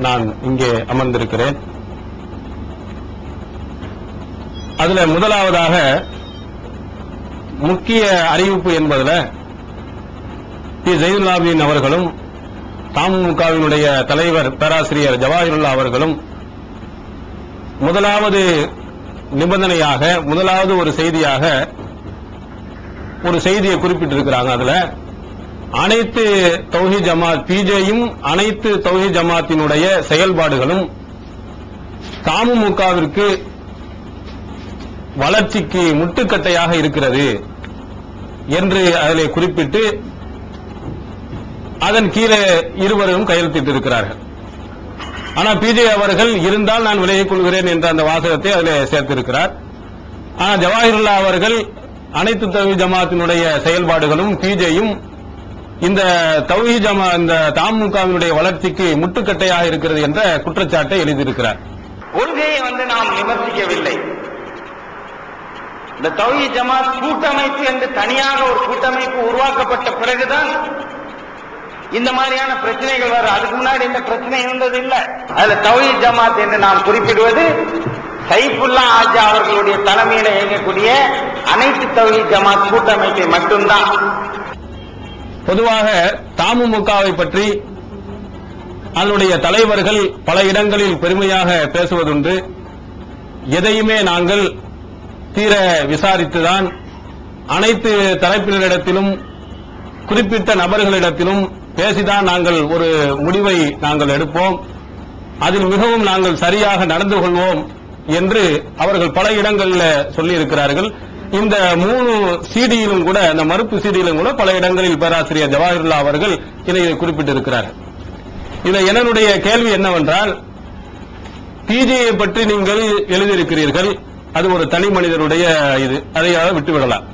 நான் இங்கே அமர்ந்திருக்கிறேன். அதுல முதலாவதாக முக்கிய அறிவிப்பு என்பதுல பி. ஜெயினுல்லாபின் அவர்களும் தமுகவினுடைய தலைவர் பேராசிரியர் ஜவாஹிருல்லா அவர்களும் முதலாவது நிபந்தனையாக முதலாவது ஒரு செய்தியாக ஒரு செய்தியை குறிப்பிட்டிருக்கிறாங்க அதுல. அனைத்து தௌஹி ஜமாத் பிஜேயும் அனைத்து தௌஹி ஜமாத்தினுடைய செயல்பாடுகளும் தமுமுகவிற்கு வளர்ச்சிக்கு முட்டுக்கட்டையாக இருக்கிறது என்று அதில் குறிப்பிட்டு அதன் கீழே இருவரும் கையெழுத்திட்டிருக்கிறார்கள். ஆனால் பிஜே அவர்கள் இருந்தால் நான் விலகிக் கொள்கிறேன் என்ற அந்த வாசகத்தை அதில் சேர்த்திருக்கிறார். ஆனா ஜவாஹிருல்லா அவர்கள் அனைத்து தௌஹி ஜமாத்தினுடைய செயல்பாடுகளும் பிஜேயும் இந்த தௌஹி ஜமா இந்த தாமுகாவினுடைய வளர்ச்சிக்கு முட்டுக்கட்டையாக இருக்கிறது என்ற குற்றச்சாட்டை எழுதியிருக்கிறார். கொள்கையை வந்து நாம் விமர்சிக்கவில்லை. இந்த தௌஹி ஜமாத் கூட்டமைப்பு என்று தனியாக ஒரு கூட்டமைப்பு உருவாக்கப்பட்ட பிறகுதான் இந்த மாதிரியான பிரச்சனைகள் வரும். அதுக்கு முன்னாடி இந்த பிரச்சனை இருந்தது இல்லை அதுல தௌஹி ஜமாத் என்று நாம் குறிப்பிடுவது சைஃபுல்லா ஆஜா அவர்களுடைய தலைமையில இயங்கக்கூடிய அனைத்து தௌஹி ஜமாத் கூட்டமைப்பை மட்டும்தான். பொதுவாக தமுகவை பற்றி அதனுடைய தலைவர்கள் பல இடங்களில் பெருமையாக பேசுவதுண்டு. எதையுமே நாங்கள் தீர விசாரித்துதான் அனைத்து தரப்பினரிடத்திலும் குறிப்பிட்ட நபர்களிடத்திலும் பேசிதான் நாங்கள் ஒரு முடிவை நாங்கள் எடுப்போம். அதில் மிகவும் நாங்கள் சரியாக நடந்து கொள்வோம் என்று அவர்கள் பல இடங்களில் சொல்லியிருக்கிறார்கள். இந்த மூணு சிடியிலும் கூட இந்த மறுப்பு சிடியிலும் கூட பல இடங்களில் பேராசிரியர் ஜவஹர்லால் அவர்கள் இதை குறிப்பிட்டிருக்கிறார். இதை என்னுடைய கேள்வி என்னவென்றால் பிஜேயை பற்றி நீங்கள் எழுதியிருக்கிறீர்கள். அது ஒரு தனி மனிதனுடைய இது. அதை விட்டுவிடலாம்.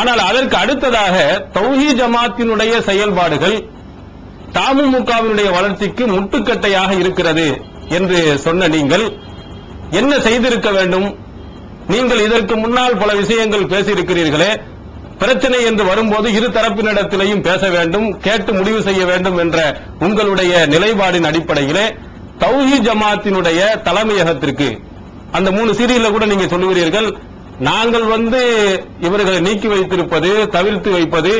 ஆனால் அதற்கு அடுத்ததாக தௌஹி ஜமாத்தினுடைய செயல்பாடுகள் தமுகவினுடைய வளர்ச்சிக்கு முட்டுக்கட்டையாக இருக்கிறது என்று சொன்ன நீங்கள் என்ன செய்திருக்க வேண்டும்? நீங்கள் இதற்கு முன்னால் பல விஷயங்கள் பேசியிருக்கிறீர்களே. பிரச்சனை என்று வரும்போது இரு தரப்பினிடத்திலையும் பேச வேண்டும் கேட்டு முடிவு செய்ய வேண்டும் என்ற உங்களுடைய நிலைப்பாடின் அடிப்படையிலே தௌஹி ஜமாத்தினுடைய தலைமையகத்திற்கு அந்த மூணு சீரியல கூட நீங்க சொல்லுகிறீர்கள் நாங்கள் வந்து இவர்களை நீக்கி வைத்திருப்பது தவிர்த்து வைப்பது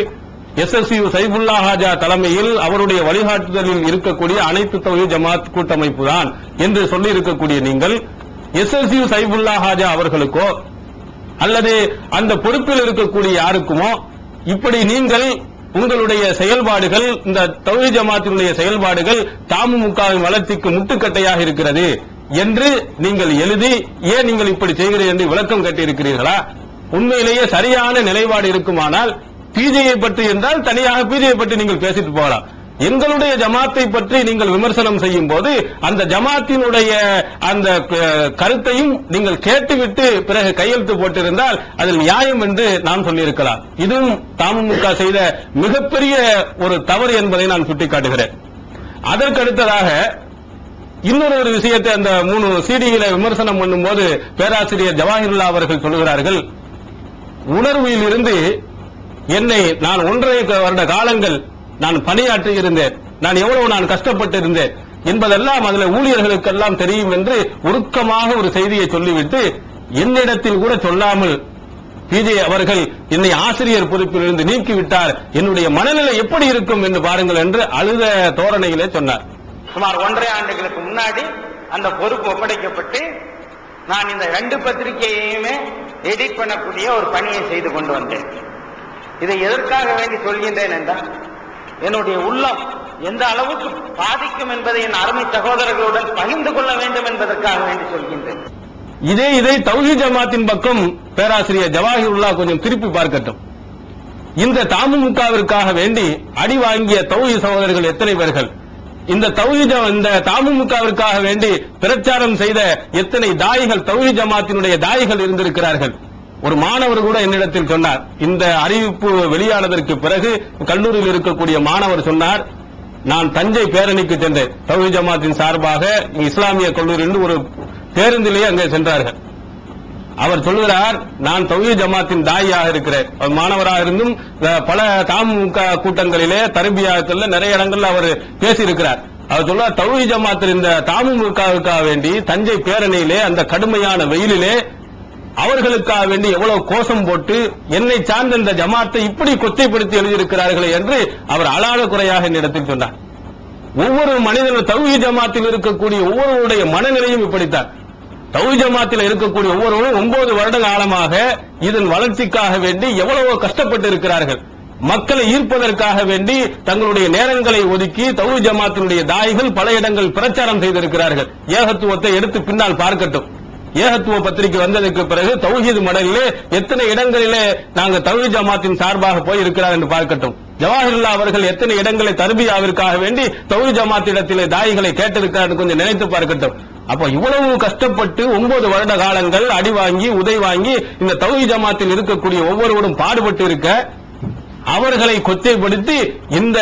S S S S U Saifullah Haja தலைமையில் அவருடைய வழிகாட்டுதலில் இருக்கக்கூடிய அனைத்து தௌஹி ஜமாத் கூட்டமைப்பு தான் என்று சொல்லி இருக்கக்கூடிய நீங்கள் எஸ்எஸ்யு சைபுல்லா ஹாஜா அவர்களுக்கோ அல்லது அந்த பொறுப்பில் இருக்கக்கூடிய யாருக்குமோ இப்படி நீங்கள் உங்களுடைய செயல்பாடுகள் இந்த தௌஹி ஜமாத்தினுடைய செயல்பாடுகள் தாமுமுகவின் வளர்ச்சிக்கு முட்டுக்கட்டையாக இருக்கிறது என்று நீங்கள் எழுதி ஏன் நீங்கள் இப்படி செய்கிறீர்கள் என்று விளக்கம் கட்டியிருக்கிறீர்களா? உண்மையிலேயே சரியான நிலைப்பாடு இருக்குமானால் பிஜேயை பற்றி என்றால் தனியாக பிஜேயை பற்றி நீங்கள் பேசிட்டு போகலாம். எங்களுடைய ஜமாத்தை பற்றி நீங்கள் விமர்சனம் செய்யும் போது அந்த ஜமாத்தினுடைய அந்த கருத்தையும் நீங்கள் கேட்டுவிட்டு பிறகு கையெழுத்து போட்டிருந்தால் அதில் நியாயம் என்று நான் சொல்லியிருக்கலாம். இதுவும் தமுக செய்த மிகப்பெரிய ஒரு தவறு என்பதை நான் சுட்டிக்காட்டுகிறேன். அதற்கடுத்ததாக இன்னொரு ஒரு விஷயத்தை அந்த மூணு சீடிகளை விமர்சனம் பண்ணும்போது பேராசிரியர் ஜவாஹிருல்லா அவர்கள் சொல்லுகிறார்கள் உணர்வில் இருந்து என்னை நான் ஒன்றரை வருட காலங்கள் நான் பணியாற்றி இருந்தேன் நான் எவ்வளவு நான் கஷ்டப்பட்டு இருந்தேன் என்பதெல்லாம் அதுல ஊழியர்களுக்கெல்லாம் தெரியும் என்று உருக்கமாக ஒரு செய்தியை சொல்லிவிட்டு என்னிடத்தில் கூட சொல்லாமல் பிஜே அவர்கள் என்னை ஆசிரியர் பொறுப்பிலிருந்து நீக்கிவிட்டார். என்னுடைய மனநிலை எப்படி இருக்கும் என்று பாருங்கள் என்று அழுத தோரணையிலே சொன்னார். சுமார் ஒன்றரை ஆண்டுகளுக்கு முன்னாடி அந்த பொறுப்பு ஒப்படைக்கப்பட்டு நான் இந்த ரெண்டு பத்திரிகையையுமே எடிட் பண்ணக்கூடிய ஒரு பணியை செய்து கொண்டு வந்தேன். இதை எதற்காக வேண்டி சொல்கின்றேன் என்றால் என்னுடைய உள்ளம் எந்த அளவுக்கு பாதிக்கும் என்பதை என் அருமை சகோதரர்களுடன் பகிர்ந்து கொள்ள வேண்டும் என்பதற்காக வேண்டி சொல்கின்றேன். இதே இதை தௌஹி ஜமாத்தின் பக்கம் பேராசிரியர் ஜவாஹிருல்லா கொஞ்சம் திருப்பி பார்க்கட்டும். இந்த தாமுமுகவிற்காக வேண்டி அடி வாங்கிய தௌஹி சகோதரர்கள் எத்தனை பேர்கள்? இந்த தௌஹி இந்த தாமுமுகவிற்காக வேண்டி பிரச்சாரம் செய்த எத்தனை தாயிகள் தௌஹி ஜமாத்தினுடைய தாயிகள் இருந்திருக்கிறார்கள்? ஒரு மாணவர் கூட என்னிடத்தில் சொன்னார் இந்த அறிவிப்பு வெளியானதற்கு பிறகு கல்லூரியில் இருக்கக்கூடிய மாணவர் சொன்னார் நான் தஞ்சை பேரணிக்கு சென்றேன். தௌஹி ஜமாத்தின் சார்பாக இஸ்லாமிய கல்லூரியிலிருந்து ஒரு பேருந்திலேயே அங்கே சென்றார்கள். அவர் சொல்லுகிறார் நான் தௌஹி ஜமாத்தின் தாயாக இருக்கிறேன். மாணவராக இருந்தும் பல தாமுக கூட்டங்களிலே தரபியாக்கள்ல நிறைய இடங்கள்ல அவர் பேசியிருக்கிறார். அவர் சொல்றார் தௌஹி ஜமாத்தில் இந்த தாமுமுகவுக்காக வேண்டி தஞ்சை பேரணியிலே அந்த கடுமையான வெயிலிலே அவர்களுக்காக வேண்டி எவ்வளவு கோஷம் போட்டு என்னை சார்ந்த இந்த ஜமாத்தை இப்படி கொச்சைப்படுத்தி எழுதியிருக்கிறார்களே என்று அவர் அலாத குறையாக என்னிடத்தில் சொன்னார். ஒவ்வொரு மனிதனும் தௌஹி ஜமாத்தில் இருக்கக்கூடிய ஒவ்வொருவருடைய மனநிலையும் இப்படித்தான். தௌஹி ஜமாத்தில் இருக்கக்கூடிய ஒவ்வொருவரும் ஒன்பது வருட காலமாக இதன் வளர்ச்சிக்காக வேண்டி எவ்வளவோ கஷ்டப்பட்டு இருக்கிறார்கள் மக்களை ஈர்ப்பதற்காக வேண்டி தங்களுடைய நேரங்களை ஒதுக்கி தௌஹி ஜமாத்தினுடைய தாய்கள் பல இடங்கள் பிரச்சாரம் செய்திருக்கிறார்கள். ஏகத்துவத்தை எடுத்து பின்னால் பார்க்கட்டும். ஏகத்துவ பத்திரிகை வந்ததற்கு பிறகு தௌஹீது மடலிலே எத்தனை இடங்களிலே நாங்க தௌஹி ஜமாத்தின் சார்பாக போய் இருக்கிறார் என்று பார்க்கட்டும். ஜவஹர்லா அவர்கள் எத்தனை இடங்களை தர்பியாவிற்காக வேண்டி தௌஹி ஜமாத்திடத்திலே தாயிகளை கேட்டிருக்கிறார் கொஞ்சம் நினைத்து பார்க்கட்டும். அப்ப இவ்வளவு கஷ்டப்பட்டு ஒன்பது வருட காலங்கள் அடி வாங்கி உதை வாங்கி இந்த தௌஹி ஜமாத்தில் இருக்கக்கூடிய ஒவ்வொருவரும் பாடுபட்டு இருக்க அவர்களை கொச்சைப்படுத்தி இந்த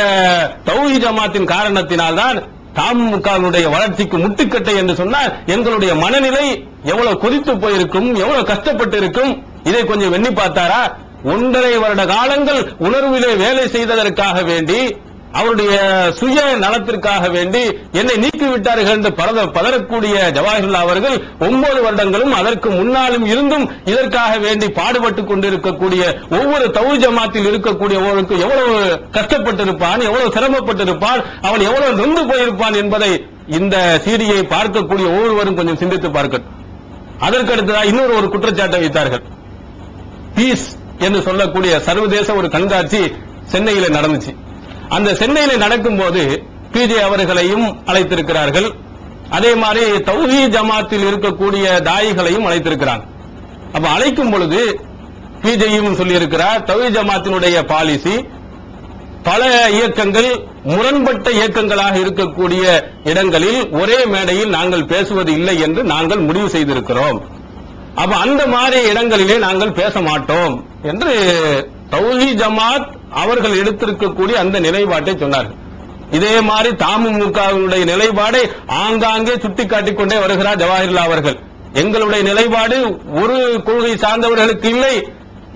தௌஹி ஜமாத்தின் காரணத்தினால்தான் தாமுகவுடைய வளர்ச்சிக்கு முட்டுக்கட்டை என்று சொன்னால் எங்களுடைய மனநிலை எவ்வளவு கொதித்து போயிருக்கும் எவ்வளவு கஷ்டப்பட்டு இருக்கும் இதை கொஞ்சம் எண்ணி பார்த்தாரா? ஒன்றரை வருட காலங்கள் உணர்விலே வேலை செய்ததற்காக வேண்டி அவருடைய சுய நலத்திற்காக வேண்டி என்னை நீக்கிவிட்டார்கள் என்று பரத பதறக்கூடிய ஜவாஹர்லா அவர்கள் ஒன்பது வருடங்களும் அதற்கு முன்னாலும் இருந்தும் இதற்காக வேண்டி பாடுபட்டுக் கொண்டிருக்கக்கூடிய ஒவ்வொரு தவு ஜமாத்தில் இருக்கக்கூடியவர்களுக்கு எவ்வளவு கஷ்டப்பட்டிருப்பான் எவ்வளவு சிரமப்பட்டிருப்பான் அவன் எவ்வளவு நொந்து போயிருப்பான் என்பதை இந்த சீடியை பார்க்கக்கூடிய ஒவ்வொருவரும் கொஞ்சம் சிந்தித்து பார்க்கட்டும். அதற்கு இன்னொரு ஒரு குற்றச்சாட்டை வைத்தார்கள். பீஸ் என்று சொல்லக்கூடிய சர்வதேச ஒரு கண்காட்சி சென்னையில நடந்துச்சு. அந்த சென்னையில நடக்கும்போது பிஜே அவர்களையும் அழைத்திருக்கிறார்கள். அதே மாதிரி தௌஹி ஜமாத்தில் இருக்கக்கூடிய தாயிகளையும் அழைத்திருக்கிறாங்க. அப்ப அழைக்கும் பொழுது பிஜேயும் சொல்லியிருக்கிறார் தௌஹி ஜமாத்தினுடைய பாலிசி பல இயக்கங்கள் முரண்பட்ட இயக்கங்களாக இருக்கக்கூடிய இடங்களில் ஒரே மேடையில் நாங்கள் பேசுவது இல்லை என்று நாங்கள் முடிவு செய்திருக்கிறோம். அப்ப அந்த மாதிரி இடங்களிலே நாங்கள் பேச மாட்டோம் என்று தௌஹி ஜமாத் அவர்கள் எடுத்திருக்கக்கூடிய அந்த நிலைப்பாட்டை சொன்னார்கள். இதே மாதிரி தாமுமுகவினுடைய நிலைப்பாடை ஆங்காங்கே சுட்டிக்காட்டிக் கொண்டே வருகிறார் ஜவஹர்லால் அவர்கள். எங்களுடைய நிலைப்பாடு ஒரு கொள்கை சார்ந்தவர்களுக்கு இல்லை.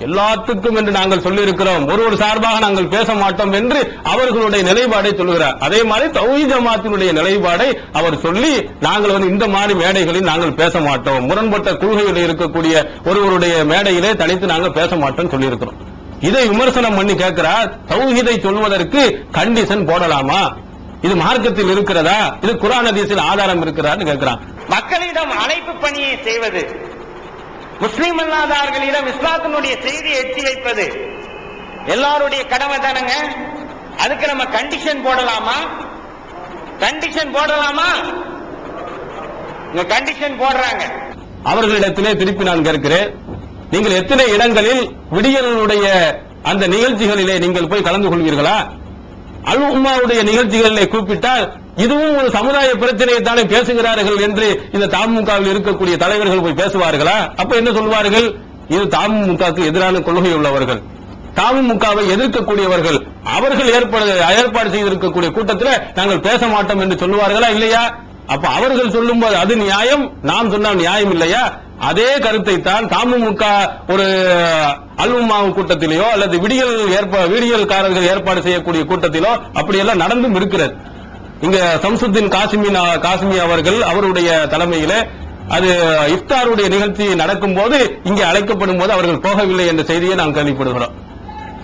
எல்லாத்துக்கும் என்று நாங்கள் சொல்லியிருக்கிறோம். ஒரு ஒரு சார்பாக நாங்கள் பேச மாட்டோம் என்று அவர்களுடைய நிலைப்பாடை சொல்லுகிறார் அதே மாதிரி தௌஹி ஜமாத்தினுடைய நிலைப்பாடை அவர் சொல்லி நாங்கள் வந்து இந்த மாதிரி மேடைகளில் நாங்கள் பேச மாட்டோம். முரண்பட்ட கொள்கையில் இருக்கக்கூடிய ஒருவருடைய மேடையிலே தனித்து நாங்கள் பேச மாட்டோம் சொல்லியிருக்கிறோம். இதை விமர்சனம் பண்ணி கேட்கிறார் தௌஹீதை சொல்வதற்கு கண்டிஷன் போடலாமா? இது மார்க்கத்தில் இருக்கிறதா? இது குரான் ஹதீஸில் ஆதாரம் இருக்கிறான்னு கேட்கிறான். மக்களிடம் அழைப்பு பணியை செய்வது. முஸ்லிம் அல்லாதார்களிடம் இஸ்லாத்தினுடைய செய்தியை எட்டி வைப்பது. எல்லாருடைய கடமை தானங்க? அதுக்கு நம்ம கண்டிஷன் போடலாமா? கண்டிஷன் போடலாமா? கண்டிஷன் போடுறாங்க. அவர்களிடத்திலே திருப்பி நான் கேட்கிறேன். நீங்கள் எத்தனை இடங்களில் விடியலுடைய அந்த நிகழ்ச்சிகளிலே நீங்கள் போய் கலந்து கொள்வீர்களா? அல் உம்மாவுடைய நிகழ்ச்சிகளிலே கூப்பிட்டால் இதுவும் ஒரு சமுதாய பிரச்சனையை தானே பேசுகிறார்கள் என்று இந்த தமுகவில் இருக்கக்கூடிய தலைவர்கள் போய் பேசுவார்களா? அப்ப என்ன சொல்வார்கள்? இது தாமுகவுக்கு எதிரான கொள்கை உள்ளவர்கள் தமுகவை எதிர்க்கக்கூடியவர்கள். அவர்கள் ஏற்பாடு ஏற்பாடு செய்திருக்கக்கூடிய கூட்டத்தில் நாங்கள் பேச மாட்டோம் என்று சொல்லுவார்களா இல்லையா? அப்ப அவர்கள் சொல்லும்போது அது நியாயம் நாம் சொன்னால் நியாயம் இல்லையா? அதே கருத்தை தான் தமுக ஒரு அல்வுமாவு கூட்டத்திலேயோ அல்லது விடியல் விடியல்காரர்கள் ஏற்பாடு செய்யக்கூடிய கூட்டத்திலோ அப்படியெல்லாம் நடந்தும் இருக்கிறது. இங்க சம்சுத்தின் காசிமி காசிமி அவர்கள் அவருடைய தலைமையில அது இஃப்தாருடைய நிகழ்ச்சி நடக்கும் போது இங்கே அழைக்கப்படும் போது அவர்கள் போகவில்லை என்ற செய்தியை நாம் கேள்விப்படுகிறோம்.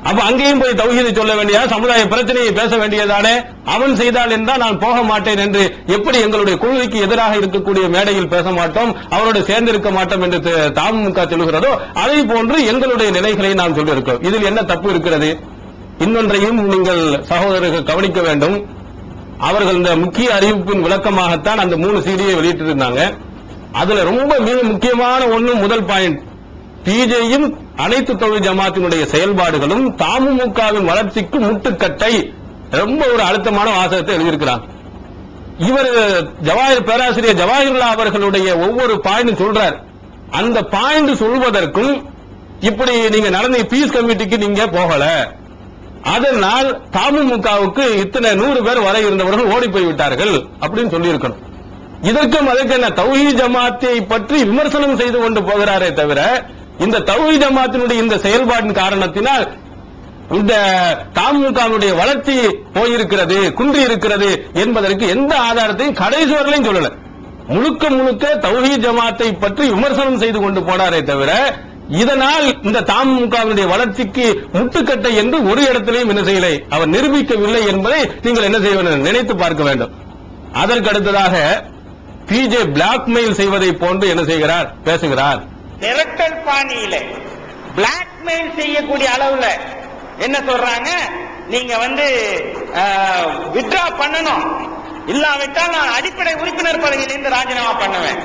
அப்ப அங்கேயும் போய் தௌஹீதை சொல்ல வேண்டியதா? சமுதாய பிரச்சனையை பேச வேண்டியதானே? அவன் செய்தால் என்றால் நான் போக மாட்டேன் என்று எப்படி எங்களுடைய கொள்கைக்கு எதிராக இருக்கக்கூடிய மேடையில் பேச மாட்டோம்? அவரோடு சேர்ந்திருக்க மாட்டோம் என்று தாமுக சொல்கிறதோ அதை போன்று எங்களுடைய நிலைகளை நாம் சொல்லியிருக்கோம் இதில் என்ன தப்பு இருக்கிறது? இன்னொன்றையும் நீங்கள் சகோதரர்கள் கவனிக்க வேண்டும். அவர்கள் இந்த முக்கிய அறிவிப்பின் விளக்கமாகத்தான் அந்த மூணு சீடியை வெளியிட்டிருந்தாங்க. அதுல ரொம்ப மிக முக்கியமான ஒண்ணு முதல் பாயிண்ட் பிஜேயும் அனைத்து தொழில் ஜமாத்தினுடைய செயல்பாடுகளும் தமுமுகவின் வளர்ச்சிக்கு முட்டுக்கட்டை. ரொம்ப ஒரு அழுத்தமான வாசகத்தை எழுதியிருக்கிறார். இவர் ஜவாஹர் பேராசிரியர் ஜவாஹர்லா அவர்களுடைய ஒவ்வொரு பாயிண்ட் சொல்றார். அந்த பாயிண்ட் சொல்வதற்கும் இப்படி நீங்க நடந்த பீஸ் கமிட்டிக்கு நீங்க போகல. அதனால் தமுமுகவுக்கு இத்தனை நூறு பேர் வரை இருந்தவர்கள் ஓடி போய் விட்டார்கள் அப்படின்னு சொல்லியிருக்கணும். இதற்கும் அதற்கு என்ன தௌஹி ஜமாத்தை பற்றி விமர்சனம் செய்து கொண்டு போகிறாரே தவிர இந்த தௌஹீத் ஜமாத்தினுடைய இந்த செயல்பாட்டின் காரணத்தினால் இந்த தமுகவுடைய வளர்ச்சி போயிருக்கிறது குன்றி இருக்கிறது என்பதற்கு எந்த ஆதாரத்தையும் கடைசி வரையிலும் சொல்லல. முழுக்க முழுக்க தௌஹி ஜமாத்தை பற்றி விமர்சனம் செய்து கொண்டு போனாரே தவிர இதனால் இந்த தமுகவினுடைய வளர்ச்சிக்கு முட்டுக்கட்டை என்று ஒரு இடத்திலையும் என்ன செய்யலை அவர் நிரூபிக்கவில்லை என்பதை நீங்கள் என்ன செய்ய வேண்டும் நினைத்து பார்க்க வேண்டும். அதற்கு அடுத்ததாக பிஜே பிளாக்மெயில் செய்வதை போன்று என்ன செய்கிறார் பேசுகிறார். மிரட்டல் பாணியில பிளாக்மெயில் செய்யக்கூடிய அளவுல என்ன சொல்றாங்க? நீங்க வந்து வித்ரா பண்ணணும். இல்லாவிட்டால் நான் அடிப்படை உறுப்பினர் பதவியிலிருந்து ராஜினாமா பண்ணுவேன்.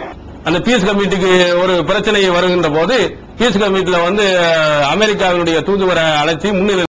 அந்த பீஸ் கமிட்டிக்கு ஒரு பிரச்சனை வருகின்ற போது பீஸ் கமிட்டில வந்து அமெரிக்காவினுடைய தூதுவரை அழைச்சி முன்னிலை